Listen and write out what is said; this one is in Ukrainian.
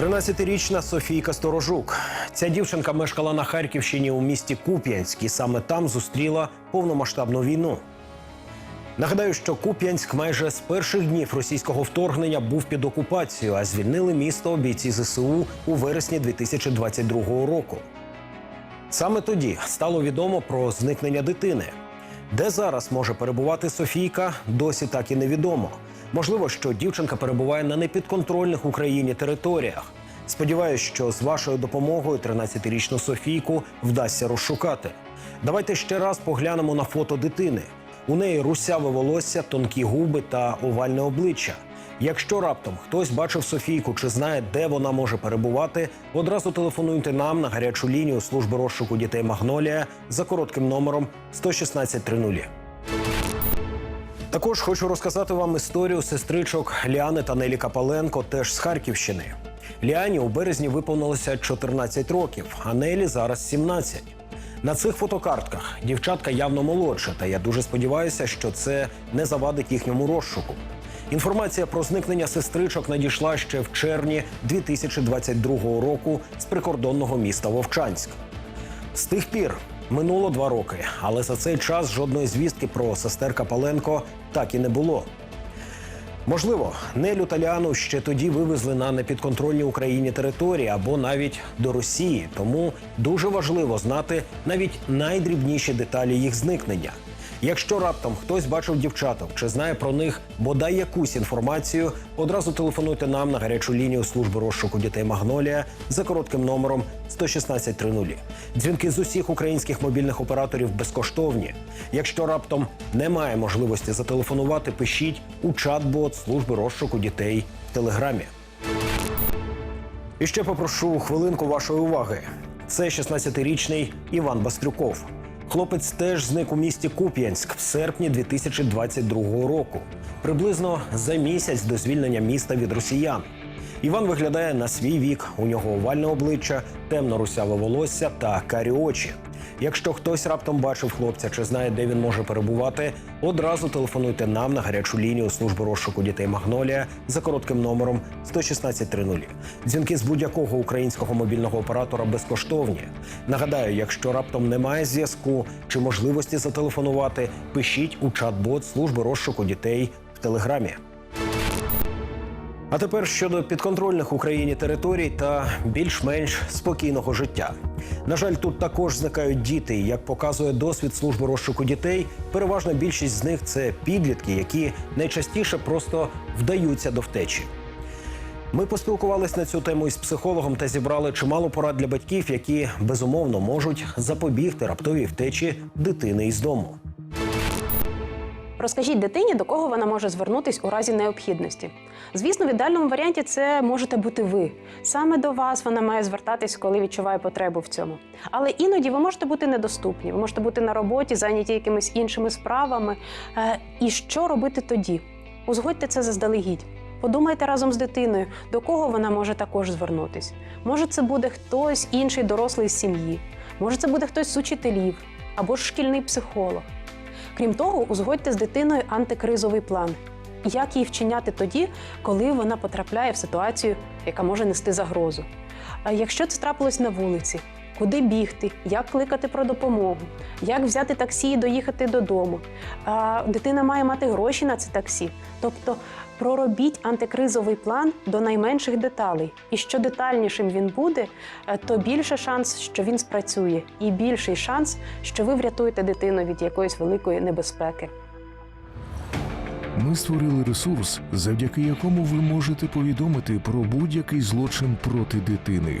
13-річна Софійка Сторожук. Ця дівчинка мешкала на Харківщині у місті Куп'янськ і саме там зустріла повномасштабну війну. Нагадаю, що Куп'янськ майже з перших днів російського вторгнення був під окупацією, а звільнили місто бійці ЗСУ у вересні 2022 року. Саме тоді стало відомо про зникнення дитини. Де зараз може перебувати Софійка, досі так і невідомо. Можливо, що дівчинка перебуває на непідконтрольних Україні територіях. Сподіваюсь, що з вашою допомогою 13-річну Софійку вдасться розшукати. Давайте ще раз поглянемо на фото дитини. У неї русяве волосся, тонкі губи та овальне обличчя. Якщо раптом хтось бачив Софійку чи знає, де вона може перебувати, одразу телефонуйте нам на гарячу лінію служби розшуку дітей Магнолія за коротким номером 11630. Також хочу розказати вам історію сестричок Ліани та Нелі Капаленко, теж з Харківщини. Ліані у березні виповнилося 14 років, а Нелі зараз 17. На цих фотокартках дівчатка явно молодша, та я дуже сподіваюся, що це не завадить їхньому розшуку. Інформація про зникнення сестричок надійшла ще в червні 2022 року з прикордонного міста Вовчанськ. З тих пір минуло два роки, але за цей час жодної звістки про сестер Капаленко так і не було. Можливо, Нелю Таліану ще тоді вивезли на непідконтрольні Україні території або навіть до Росії. Тому дуже важливо знати навіть найдрібніші деталі їх зникнення. Якщо раптом хтось бачив дівчаток чи знає про них бодай якусь інформацію, одразу телефонуйте нам на гарячу лінію служби розшуку дітей Магнолія за коротким номером 11630. Дзвінки з усіх українських мобільних операторів безкоштовні. Якщо раптом немає можливості зателефонувати, пишіть у чат-бот служби розшуку дітей в телеграмі. І ще попрошу хвилинку вашої уваги. Це 16-річний Іван Бастрюков. Хлопець теж зник у місті Куп'янськ в серпні 2022 року, приблизно за місяць до звільнення міста від росіян. Іван виглядає на свій вік. У нього овальне обличчя, темно-русяве волосся та карі очі. Якщо хтось раптом бачив хлопця чи знає, де він може перебувати, одразу телефонуйте нам на гарячу лінію служби розшуку дітей Магнолія за коротким номером 11630. Дзвінки з будь-якого українського мобільного оператора безкоштовні. Нагадаю, якщо раптом немає зв'язку чи можливості зателефонувати, пишіть у чат-бот служби розшуку дітей в телеграмі. А тепер щодо підконтрольних Україні територій та більш-менш спокійного життя. На жаль, тут також зникають діти. Як показує досвід служби розшуку дітей, переважна більшість з них це підлітки, які найчастіше просто вдаються до втечі. Ми поспілкувалися на цю тему із психологом та зібрали чимало порад для батьків, які безумовно можуть запобігти раптовій втечі дитини із дому. Розкажіть дитині, до кого вона може звернутись у разі необхідності. Звісно, в ідеальному варіанті це можете бути ви. Саме до вас вона має звертатись, коли відчуває потребу в цьому. Але іноді ви можете бути недоступні, ви можете бути на роботі, зайняті якимись іншими справами. Е, І що робити тоді? Узгодьте це заздалегідь. Подумайте разом з дитиною, до кого вона може також звернутись. Може, це буде хтось інший дорослий з сім'ї, може, це буде хтось з учителів або ж шкільний психолог. Крім того, узгодьте з дитиною антикризовий план. Як її вчиняти тоді, коли вона потрапляє в ситуацію, яка може нести загрозу? А якщо це трапилось на вулиці, куди бігти, як кликати про допомогу, як взяти таксі і доїхати додому? Дитина має мати гроші на це таксі. Тобто проробіть антикризовий план до найменших деталей. І що детальнішим він буде, е, то більше шанс, що він спрацює, і більший шанс, що ви врятуєте дитину від якоїсь великої небезпеки. Ми створили ресурс, завдяки якому ви можете повідомити про будь-який злочин проти дитини.